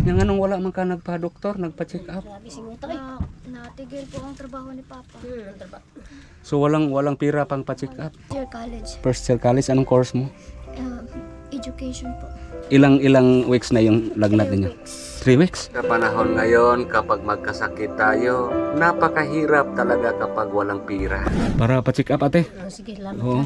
Yang anong wala man ka nagpa-doktor, nagpa-check up. Grabe eh. Na, natigil po ang trabaho ni Papa. Hmm. So walang walang pira pang pa-check up. Year college. First year college, anong course mo? Um, education po. Ilang ilang weeks na yung lagnat Three ninyo? weeks. Three weeks? Sa panahon ngayon, kapag magkasakit tayo, napakahirap talaga kapag walang pira. Para pa-check up ate. Oh, sige, salamat. Oo.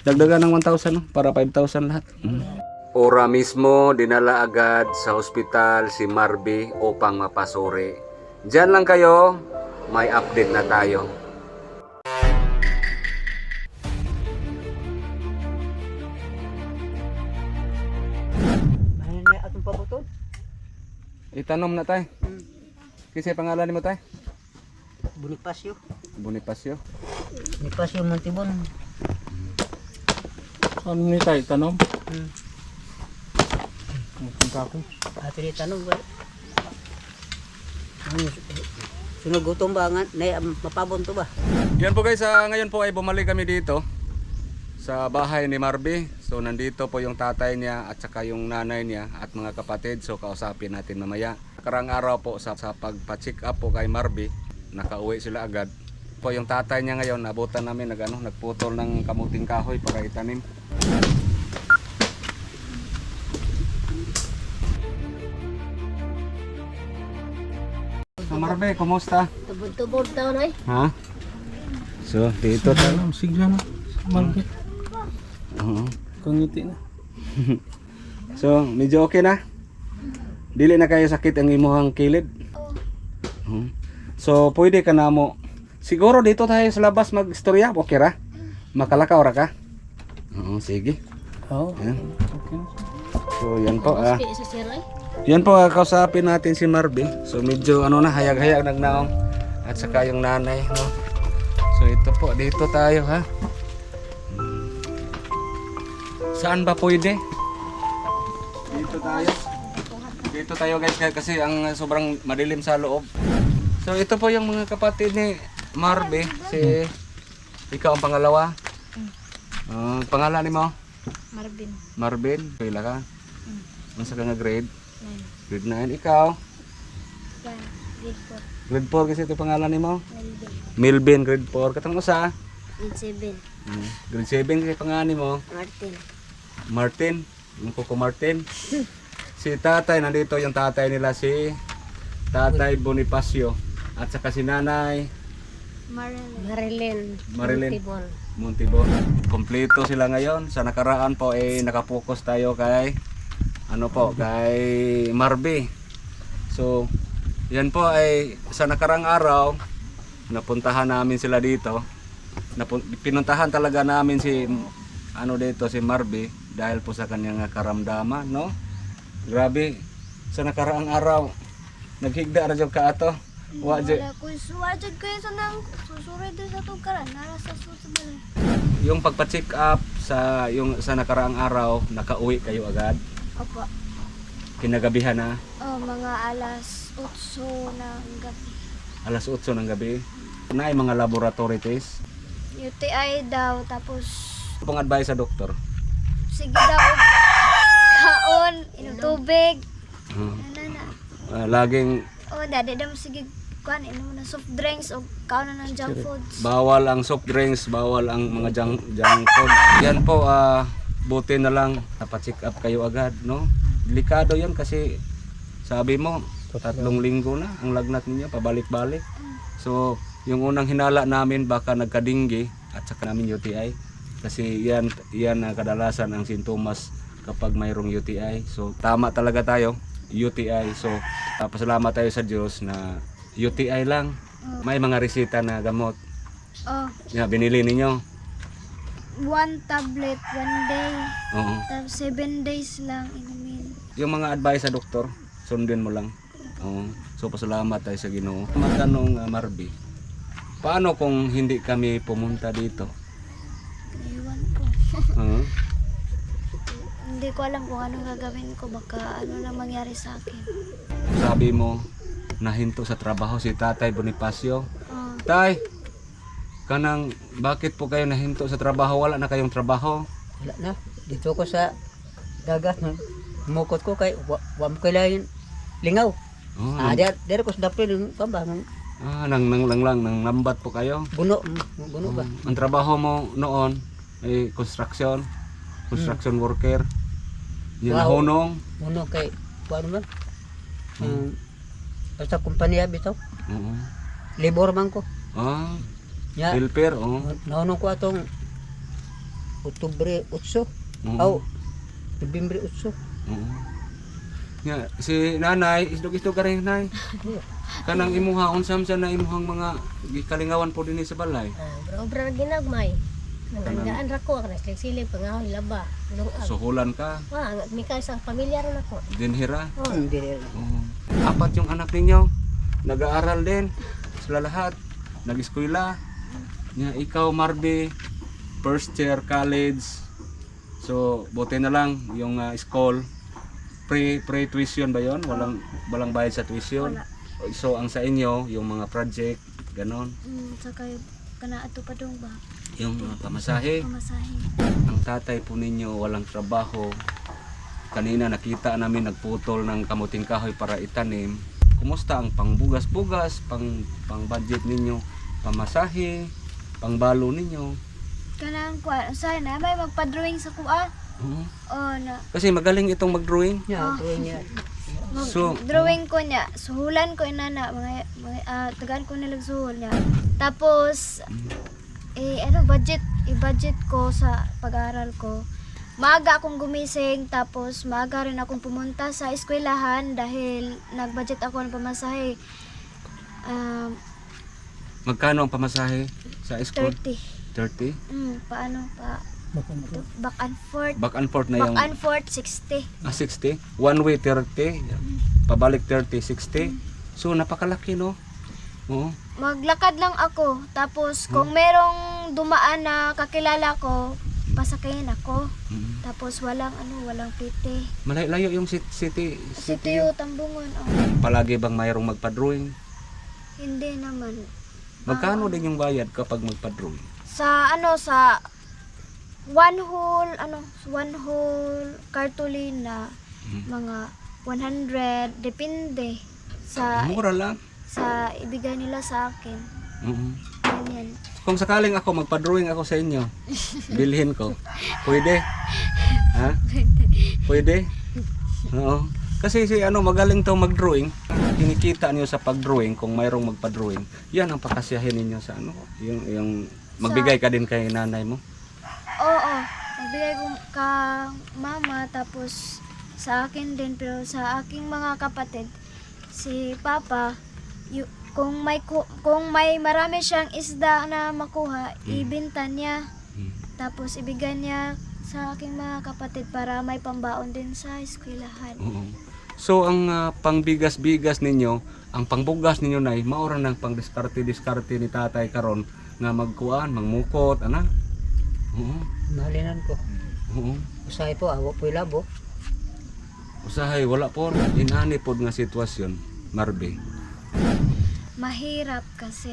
Dagdagan ng 1,000 no? para 5,000 lahat. Mm. Ora mismo, dinala agad sa ospital si Marby upang mapasuri. Diyan lang kayo, may update na tayo. Ano? Itanom na tayo. Kasi pangalan mo tayo? Bonifacio. Bonifacio. Bonifacio Montibon. Ano ni tayo? Tanong? Hmm. Punta ako. Ato ni tanong ba? Ano, sunog gutom ba nga? Na, mapabon to ba? Yan po guys, ah, ngayon po ay bumalik kami dito sa bahay ni Marby. So nandito po yung tatay niya at saka yung nanay niya at mga kapatid. So kausapin natin mamaya. Karang araw po sa, sa pagpa-check up po kay Marby, nakauwi sila agad. Po yung tatay niya ngayon, nabutan namin nag, ano, nagputol ng kamuting kahoy para itanim. So Marby, kumusta? Tubod-tubod daw na eh. Ha? So, dito tayo. Sigla na. Market. Oo. Kangiti na. So, medyo okay na. Dili na kayo sakit ang imuhang kilid. Oo. So, pwede ka na mo. Siguro dito tayo sa labas mag-istorya. Okay ra? Makalakaw ra ka? Oo, sige. Oo. Yan. Okay. So, yan po. Ah. Sa. Yan po, ah, kausapin natin si Marvin. So, medyo ano na, hayag-hayag nagnaong. At saka yung nanay, no? So, ito po, dito tayo, ha? Saan ba pwede? Dito tayo. Dito tayo guys, kasi ang sobrang madilim sa loob. So, ito po yung mga kapatid ni Marvin. Si, ikaw ang pangalawa. Ah, pangalan ni mo? Marvin. Marvin. Pila ka? Ano sa ka nga grade? Nine. Grade 9. Ikaw? Yan. Grade 4. Grade 4 kasi ito pangalan ni mo. Melvin. Milvin, grade 4. Katang usa. Grade 7. Mm. Grade 7 kasi pangalan ni mo. Martin. Martin. Yung Coco Martin. si tatay, nandito yung tatay nila si Tatay Bonifacio. At saka si nanay Marilyn. Marilyn. Marilyn. Montibon. Montibon. Kompleto sila ngayon. Sa nakaraan po eh nakapokus tayo kay ano po, kay Marby. So, yan po ay sa nakarang araw napuntahan namin sila dito. Napun- pinuntahan talaga namin si ano dito si Marby dahil po sa kanyang karamdaman, no? Grabe. Sa nakaraang araw naghigda ra jud ka ato. Wa jud- kayo sa nang susuray din sa tugkaran. Nara sa susubalay. yung pagpa-check up sa yung sa nakaraang araw, nakauwi kayo agad. Opo. Kinagabihan na, Oh, mga alas 8 ng gabi. alas 8 ng gabi. Na ay mga laboratory test. UTI daw. Tapos, Pang advice sa doktor. sige daw. Kaon. Inom tubig. Uh, Ano na. uh, laging Oh, dadi daw sige kuan inom na soft drinks o kaon na ng junk foods. bawal ang soft drinks, bawal ang mga junk, junk food. Yan po, ah, buti na lang napacheck up kayo agad, no? Delikado yan kasi sabi mo, tatlong linggo na ang lagnat ninyo, pabalik-balik. So, yung unang hinala namin baka nagkadinggi at saka namin UTI. Kasi yan, yan ang kadalasan ang sintomas kapag mayroong UTI. So, tama talaga tayo, UTI. So, uh, pasalamat tayo sa Diyos na UTI lang. May mga resita na gamot. Oh, Yeah, binili ninyo. One tablet one day. Oo. Tapos seven days lang inumin. Yung mga advice sa doktor, sundin mo lang. Oo. So pasalamat tayo sa Ginoo. Matanong uh, Marby, paano kung hindi kami pumunta dito? Iwan ko. Oo. Hindi ko alam kung anong gagawin ko. Baka ano lang mangyari sa akin. Sabi mo, nahinto sa trabaho si Tatay Bonifacio. Oh, Tay, kanang bakit po kayo nahinto sa trabaho? Wala na kayong trabaho? Wala na. Dito ko sa dagat mukot ko kay wa, wa mo kailangan lingaw. Oh, Ah, der der ko sa dapil yung pamba ng ah, nang, nang, lang lang, nang lambat po kayo. buno, mm, buno ba? Ang trabaho mo noon ay construction, construction worker. Yan Wow. hunong. Buno kay kuan man. Um, basta kumpanya bitaw. Oo. Labor man ko. Ah, Ya, helper, oh. naunong ko atong Oktubre 8. Oo. Aw, Nobyembre 8. Oo. Nga, si nanay, isdog-isdog ka rin, nay. Kanang imuha, unsam sa na imuhang mga kalingawan po din sa balay. Ah, obra na ginagmay. Nangandaan ra ko, ang nagsilig, pangahon, laba, lungag. Suhulan ka, Wa, ang mi kay sa pamilya ron ako. dinhira. Oh, Hindi Oo. Apat yung anak ninyo. Nag-aaral din. Sila lahat. Nag-eskwela. Nga, ikaw, Marby, first year college. So, buti na lang yung ah, school. Pre, pre-tuition ba yon? Walang, walang bayad sa tuition? So, ang sa inyo, yung mga project, ganon. Mm, saka yung kana ato pa dong ba? Yung ah, pamasahe. Pamasahe. Ang tatay po ninyo walang trabaho. Kanina nakita namin nagputol ng kamuting kahoy para itanim. Kumusta ang pangbugas-bugas, pang pang budget ninyo, pamasahe, pangbalo ninyo? Kanang kuan, usahay na may magpa-drawing sa kuan. Oo. Oh, na Kasi magaling itong mag-drawing. niya, tuwing niya. mag- So- drawing ko niya. Suhulan ko inana mga mga ah, tagaan ko nilag suhol niya. Tapos eh ano budget, i-budget ko sa pag-aaral ko. Maaga akong gumising tapos maaga rin akong pumunta sa eskwelahan dahil nag-budget ako ng pamasahe. Um, Magkano ang pamasahe sa school? 30. 30. Mm, paano pa? Back and forth. Back and forth na Back yung and forth 60. ah, 60. One way 30. Pabalik 30, 60. So napakalaki no? Oo. Maglakad lang ako. Tapos kung merong dumaan na kakilala ko, pasakayin ako. Mm. Tapos walang ano, walang piti. Malayo yung city, city, city Tiyo Tambungon, oh. Palagi bang mayroong magpa-drawing? Hindi naman. Magkano din yung bayad kapag magpa-drawing? Sa ano, sa one whole, ano, one whole cartolina, Mm. mga 100, depende sa Mura lang. sa ibigay nila sa akin. Oo. Ganyan. Kung sakaling ako magpa-drawing ako sa inyo, bilhin ko. Pwede? Ha? Pwede? Oo. Kasi si ano magaling to mag-drawing. Kinikita niyo sa pag-drawing kung mayroong magpa-drawing. Yan ang pakasiyahin ninyo sa ano, yung yung magbigay ka din kay nanay mo. Oo, magbigay ko ka mama tapos sa akin din pero sa aking mga kapatid si papa yu, kung may ku- kung may marami siyang isda na makuha ibenta niya Hmm. tapos ibigay niya sa aking mga kapatid para may pambaon din sa eskwelahan. Oo. So ang ah, pangbigas-bigas ninyo, ang pangbugas ninyo nay maura ng pangdiskarte-diskarte ni tatay karon nga magkuan, mangmukot, ana. Oo. Mahalinan ko. Oo. Usahay po, awa po labo. Usahay wala po inani pod nga sitwasyon, Marbe. Mahirap kasi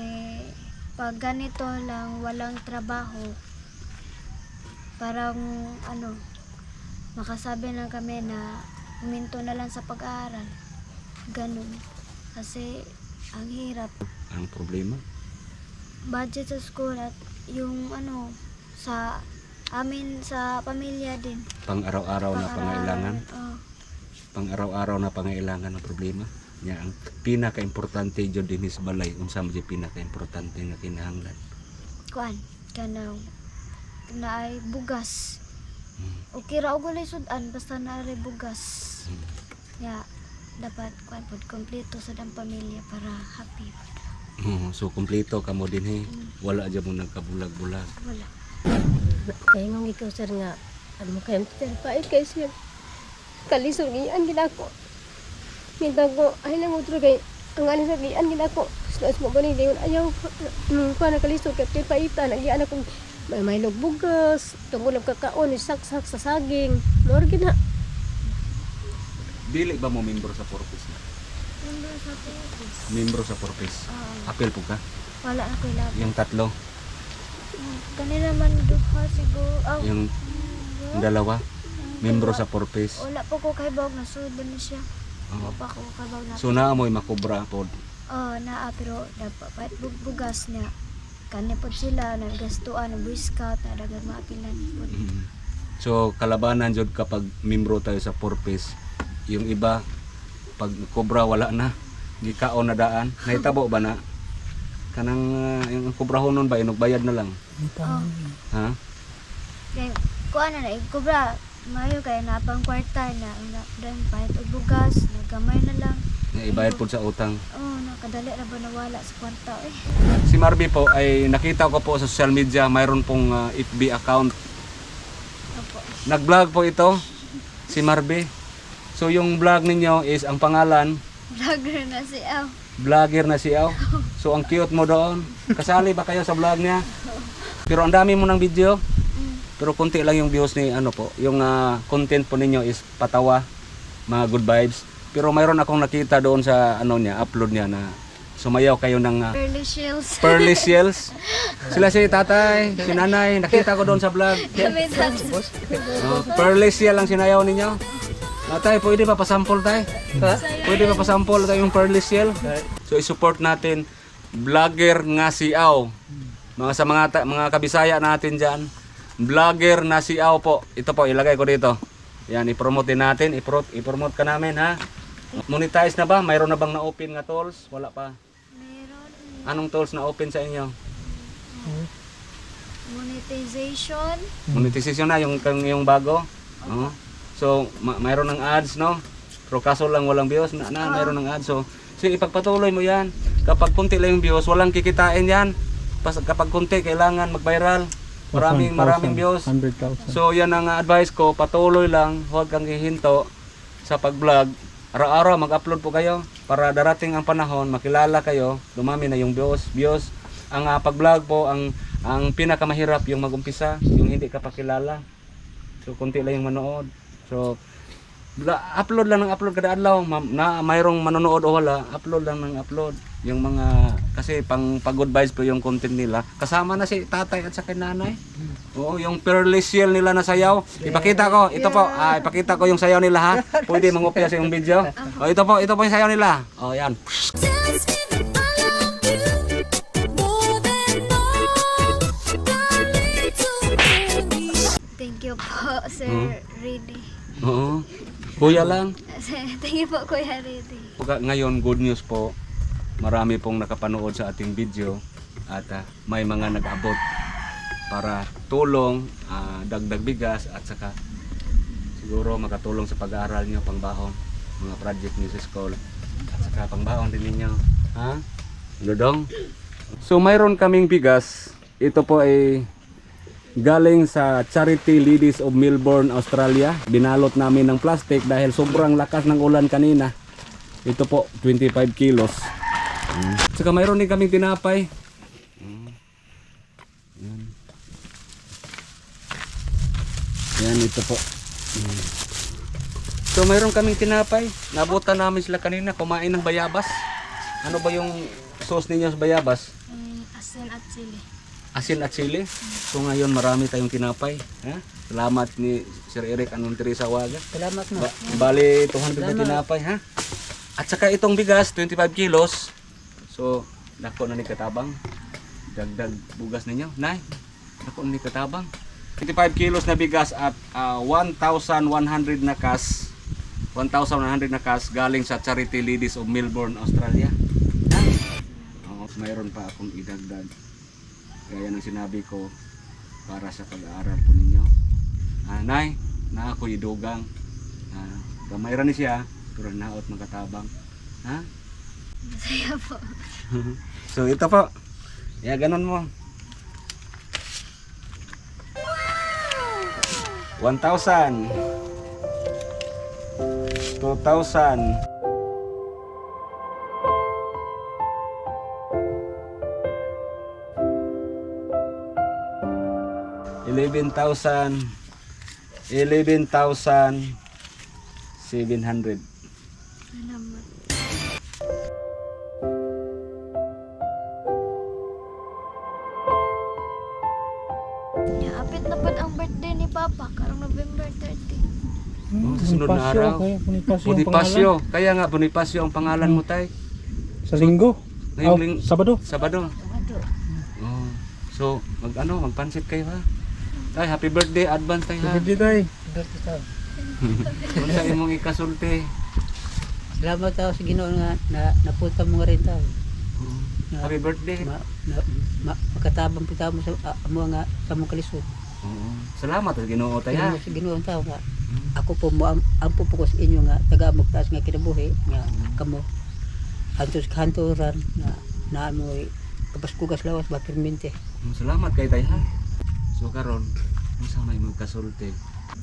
pag ganito lang walang trabaho parang ano makasabi na kami na huminto na lang sa pag-aaral. Ganun. Kasi ang hirap. Ang problema. Budget sa school at yung ano sa amin sa pamilya din. Pang araw-araw na pangailangan, Oh, pang araw-araw na pangailangan ng problema. Nya ang pinaka-importante jud din sa balay unsa jud pinaka-importante nga kinahanglan. kuan kanang na ay bugas. Okay ra og walay sudan basta na ay bugas. Ya dapat kuan pod kompleto sa dang pamilya para happy. Oo, so kompleto ka mo din he. Wala jud mo nagkabulag-bulag. Wala. Kaya nga ikaw sir nga, ano mo kayo, sir, pait kay sir. Kalisod, giyan gila ko. Minta ko, ay lang utro kay, ang ano sa giyan gila ko. Slas mo ba ni, dayon ayaw, nung ko na kalisod, kaya kay paita, nagyan akong, may may bugas, tungkol ng kakaon, saksak sa saging. Mor gina. Dili ba mo membro sa Purpose na? Nandun sa Pilipinas. Membro sa Purpose. Ah, Apel po ka? wala na ko ilab. Yung tatlo, Kanina man duha siguro. Oh, yung, yung dalawa. membro sa Purpose. Wala po ko kay Bog, nasud ba na siya. Oo. Wala pa ko kay Bog na. So na mo'y makubra pod. Oh, naa pero dapat bug bugas Kanya po sila nagastuan ng Boy Scout na dagat maapilan po. Mhm. So kalabanan jud kapag membro tayo sa Purpose. Yung iba pag kobra wala na. Gikaon na daan. Nahitabo ba na? Kanang uh, yung kubrahon nun ba inugbayad na lang. Oh, Ha? kay kuan na na ikubra. Mayo kay napang kwarta na na dan pahit og bugas, nagamay na lang. Ibayad po sa utang. Oh, nakadali na ba nawala sa kwarta eh. Si Marby po ay nakita ko po sa social media mayroon pong uh, FB account. Opo. Nag-vlog po ito si Marby. So yung vlog ninyo is ang pangalan Vlogger na si Aw. vlogger na si Aw. So ang cute mo doon. Kasali ba kayo sa vlog niya? Pero ang dami mo ng video. Pero konti lang yung views ni ano po. Yung ah, content po ninyo is patawa, mga good vibes. Pero mayroon akong nakita doon sa ano niya, upload niya na sumayaw kayo ng ah, Pearly Shields. pearly shells. Sila si tatay, si nanay, nakita ko doon sa vlog. Oh, pearly shell ang sinayaw ninyo. Tatay, pwede ba pasampol tay? Ha? Pwede ba pasampol tayo yung pearly shell? So i-support natin vlogger nga si Aw. Mga sa mga ta- mga kabisaya natin diyan. Vlogger na si Aw po. Ito po ilagay ko dito. Yan i-promote din natin, i-promote, i-promote ka namin ha. Monetize na ba? Mayroon na bang na-open nga tools? Wala pa. Meron Anong tools na open sa inyo? monetization. Monetization na yung yung, yung bago. Oo. So, ma- mayroon ng ads, no? Pero kaso lang walang views na, na mayroon ng ads. So, so ipagpatuloy mo 'yan. Kapag kunti lang yung views, walang kikitain 'yan. Pas kapag kunti kailangan mag-viral. Maraming maraming views. 100,000. So, yan ang advice ko, patuloy lang, huwag kang hihinto sa pag-vlog. Araw-araw mag-upload po kayo para darating ang panahon, makilala kayo, dumami na yung views. views. Ang ah, pag-vlog po, ang ang pinakamahirap yung mag-umpisa, yung hindi ka pakilala. So, kunti lang yung manood. So, upload lang ng upload kada adlaw Ma- na mayroong manonood o wala upload lang ng upload yung mga kasi pang pag vibes po yung content nila. Kasama na si tatay at sa nanay. Oo yung pearly shell nila na sayaw. Ipakita ko ito po. Ah, ipakita ko yung sayaw nila ha? Pwede mangopya sa yung video. Oh, ito po ito po yung sayaw nila. Oh yan. Thank you po, Sir Reedy. oo. Kuya lang. Thank you po, Kuya. Pagka- Ngayon, good news po. Marami pong nakapanood sa ating video at ah, may mga nag-abot para tulong, ah, dagdag bigas at saka siguro makatulong sa pag-aaral nyo, pangbaon, mga project nyo sa school at saka pangbaon din ninyo. Ha? Dodong? So mayroon kaming bigas. Ito po ay galing sa Charity Ladies of Melbourne, Australia. Binalot namin ng plastic dahil sobrang lakas ng ulan kanina. Ito po, 25 kilos. Mm. Saka mayroon din kaming tinapay. Mm. Yan. Yan, ito po. Mm. So mayroon kaming tinapay. Nabutan namin sila kanina kumain ng bayabas. Ano ba yung sauce ninyo sa bayabas? Mm, asin at sili. asin at sili. So ngayon marami tayong tinapay. Ha? Salamat ni Sir Eric Anong Teresa Waga. Salamat mo. Ba- bali 200 na tinapay ha. At saka itong bigas 25 kilos. So dako na ni katabang. Dagdag bugas ninyo. Nay. Dako na ni katabang. 25 kilos na bigas at ah, 1,100 na kas. 1,100 na kas galing sa Charity Ladies of Melbourne, Australia. Oo, mayroon pa akong idagdag gaya ng sinabi ko para sa pag-aaral po ninyo. Ah, nay, na ako idugang. Ah, gamay ni siya, pero naot magatabang. Ha? Masaya po. So ito po. Ya, ganun mo. 1,000 2,000 11,000 11,700 Bonifacio, araw. kaya Bonifacio, ang Bonifacio. Kaya nga Bonifacio ang pangalan mo tay. Sa linggo. Ngayong Oh, ling- Sabado. Sabado. Oh. So, mag ano, magpansit kayo ha. Tay, happy birthday advance tay ha. Birthday tay. Taon. Unsa imong ikasulti? Salamat tao sa Ginoo nga na napunta mo nga rin tao. Oh. Na, Happy birthday. ma, na, ma, makatabang pita mo sa uh, amo nga sa mong kalisod. Oo. Salamat sa Ginoo tay ha. Salamat sa Ginoo tao nga. Ako po mo am, ampo po ko sa inyo nga taga taas nga kinabuhi nga kamo. Hantos kantoran nga na mo kapaskugas lawas ba permente. Mm, Salamat kay tay ha. So karon, unsa may imong kasulti?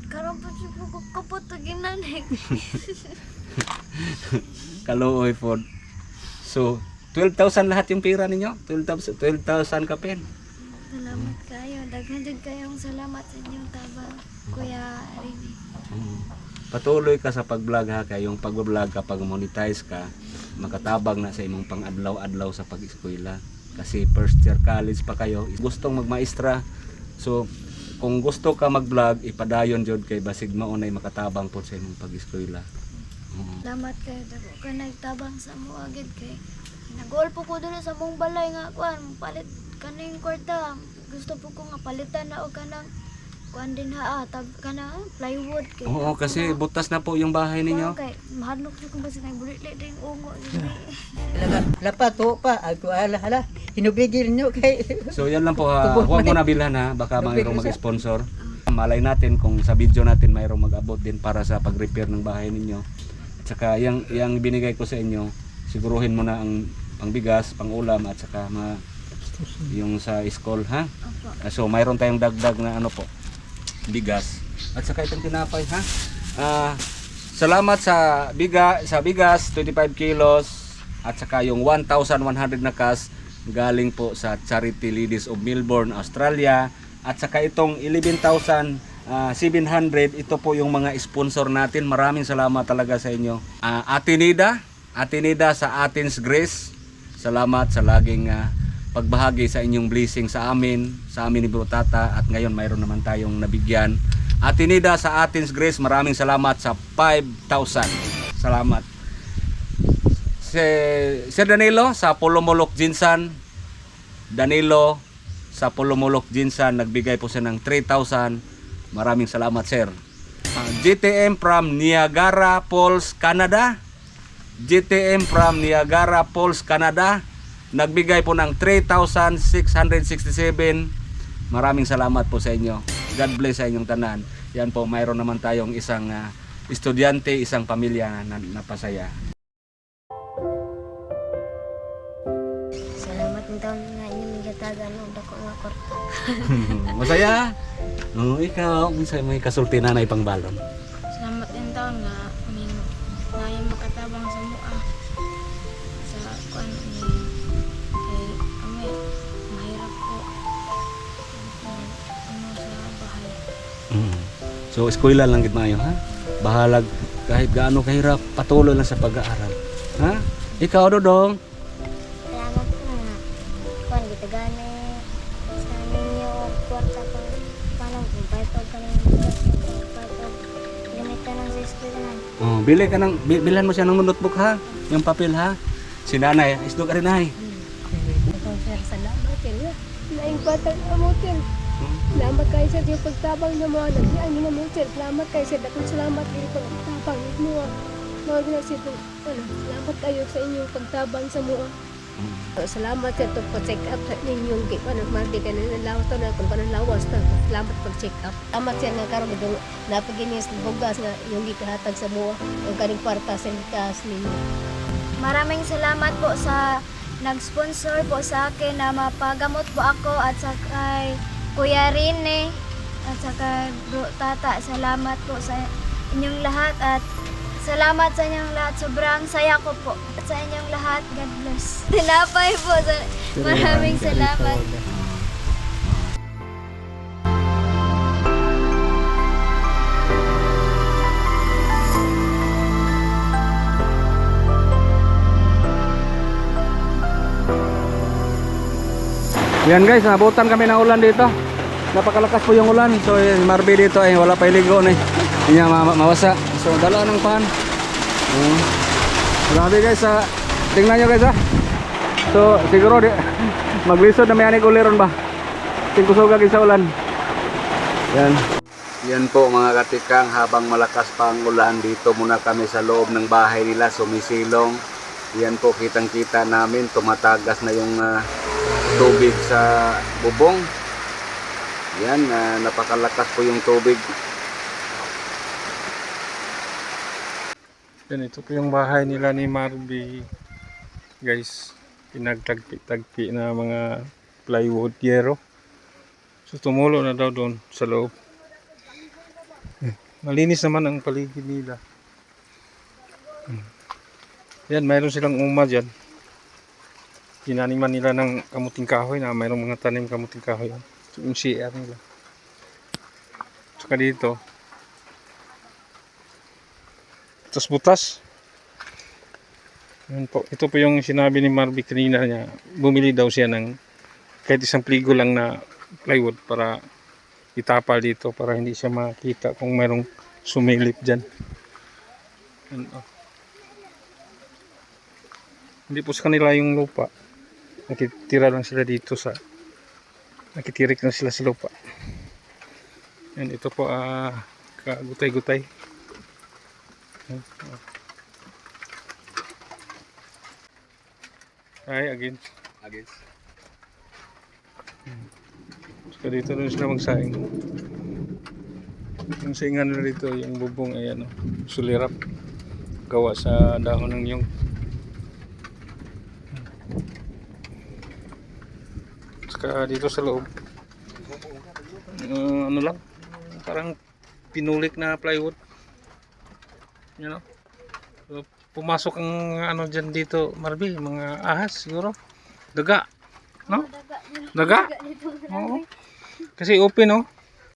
Karon po siya po ko kapot og inanig. Kaluoy pod. So, 12,000 lahat yung pira ninyo? 12,000 12,000 ka pen. Salamat kayo. Daghan jud kayong salamat sa inyong tabang. Kuya Rini. Patuloy ka sa pag-vlog ha kay yung pag-vlog kapag monetize ka, makatabang na sa imong pang-adlaw-adlaw sa pag-eskwela. Kasi first year college pa kayo, gustong magmaestra. So, kung gusto ka mag-vlog, ipadayon jud kay basig maunay makatabang po sa imong pag-eskwela. Mm. Salamat kayo. Dako ka nagtabang sa mo agad kay Nagol po ko dito sa mong balay nga kuan palit kaning kwarta. Gusto po ko nga palitan na o kanang kuan din ha ah, tab kanang plywood kay. Oo, kasi butas na po yung bahay ninyo. Kay mahadlok siya kung basi nang bulit ding ungo gini. Talaga lapa to pa ako ala ala hinubigil nyo kay So yan lang po ha. Huwag mo na bilhan ha. Baka mayroong mag-sponsor. Malay natin kung sa video natin mayroong mag-abot din para sa pag-repair ng bahay ninyo. At saka yung, yung binigay ko sa inyo, siguruhin mo na ang pangbigas, pangulam at saka mga yung sa school ha. Opo. Ah, So mayroon tayong dagdag na ano po, bigas. At saka itong tinapay ha. Ah, salamat sa biga sa bigas 25 kilos at saka yung 1,100 na cash galing po sa Charity Ladies of Melbourne, Australia. At saka itong 11,700 ito po yung mga sponsor natin. Maraming salamat talaga sa inyo. Ah, Ate Nida, Ate Nida sa Athens Grace. Salamat sa laging ah, pagbahagi sa inyong blessing sa amin, sa amin ni Bro Tata at ngayon mayroon naman tayong nabigyan. At Nida sa Athens Grace, maraming salamat sa 5,000. Salamat. Si Sir Danilo sa Pulumulok Jinsan. Danilo sa Pulumulok Jinsan nagbigay po siya ng 3,000. Maraming salamat sir. Ah, GTM from Niagara Falls, Canada. GTM from Niagara Falls, Canada. Nagbigay po ng 3,667. Maraming salamat po sa inyo. God bless sa inyong tanan. Yan po, mayroon naman tayong isang ah, estudyante, isang pamilya na napasaya. Salamat ng taon nga inyo migatagan no dako nga kwarta. Masaya? Oo, ikaw, unsay may kasulti na na ipangbalon. Salamat So, eskwela lang gid maayo, ha? Bahalag kahit gaano kahirap, patuloy lang sa pag-aaral. Ha? Ikaw, Dodong? Salamat po nga. Kuan gitagani sa ninyo kwarta pang panang kumpay pag eskwelahan. Oh, bili ka ng, bi- bilhan mo siya ng notebook, ha? Yung papel, ha? Si nanay, isdo ka rin, ay. Ikaw sir, salamat sir. Laing batang amo sir. Salamat kayo sir yung pagtabang niyo mga nagyan niyo mo sir. Salamat kayo sir. Dakong salamat kayo pagtabang mo. Mga gina sir. Ano, salamat kayo sa inyong pagtabang sa mga. Salamat sir to pa-check up sa ninyong gi ano mardi ka na lawas to na kung kanang lawas to. Salamat pag-check up. Salamat sir nga karon gidong napaginis bugas nga yung gikahatag sa mga yung kaning kwarta sa likas ninyo. Maraming salamat po sa nag-sponsor po sa akin na mapagamot po ako at sa kay Kuya Rene at sa kay Bro Tata. Salamat po sa inyong lahat at salamat sa inyong lahat. Sobrang saya ko po at sa inyong lahat. God bless. Tinapay po. Sa- Maraming salamat. Yan guys, nabutan kami ng ulan dito. napakalakas po yung ulan. So, yung Marby dito ay wala pa iligo na eh. Hindi niya ma- ma- mawasa. So, dala ng pan. Grabe guys, ha. Tingnan nyo guys ha. So, siguro maglisod na may anig uliron ba? Tingkusog sa ulan. Yan. Yan po mga katikang habang malakas pa ang ulan dito muna kami sa loob ng bahay nila sumisilong. Yan po kitang kita namin tumatagas na yung ah, tubig sa bubong. Yan, ah, napakalakas po yung tubig. Yan, ito po yung bahay nila ni Marby. Guys, pinagtagpi-tagpi na mga plywood yero. So tumulo na daw doon sa loob. Malinis naman ang paligid nila. Hmm. Yan, mayroon silang uma dyan. Ginaniman nila ng kamuting kahoy na mayroong mga tanim kamuting kahoy. Ito yung CR nila. Saka dito, Tapos butas. Yan po. Ito po yung sinabi ni Marby kanina niya. Bumili daw siya ng kahit isang pligo lang na plywood para itapal dito para hindi siya makita kung mayroong sumilip dyan. Yan, oh. Hindi po sa kanila yung lupa. Nakitira lang sila dito sa nakitirik lang sila sa lupa. Yan, ito po ah kagutay-gutay. Ay, again. Agis. So dito rin sila magsaing. Yung saingan nila dito, yung bubong ay ano, sulirap. Gawa sa dahon ng niyong. Saka dito sa loob. uh, ano lang, parang pinulik na plywood. You know? So, pumasok ang ano dyan dito, Marby, mga ahas siguro. Daga. No? Daga? Oo. Kasi open oh.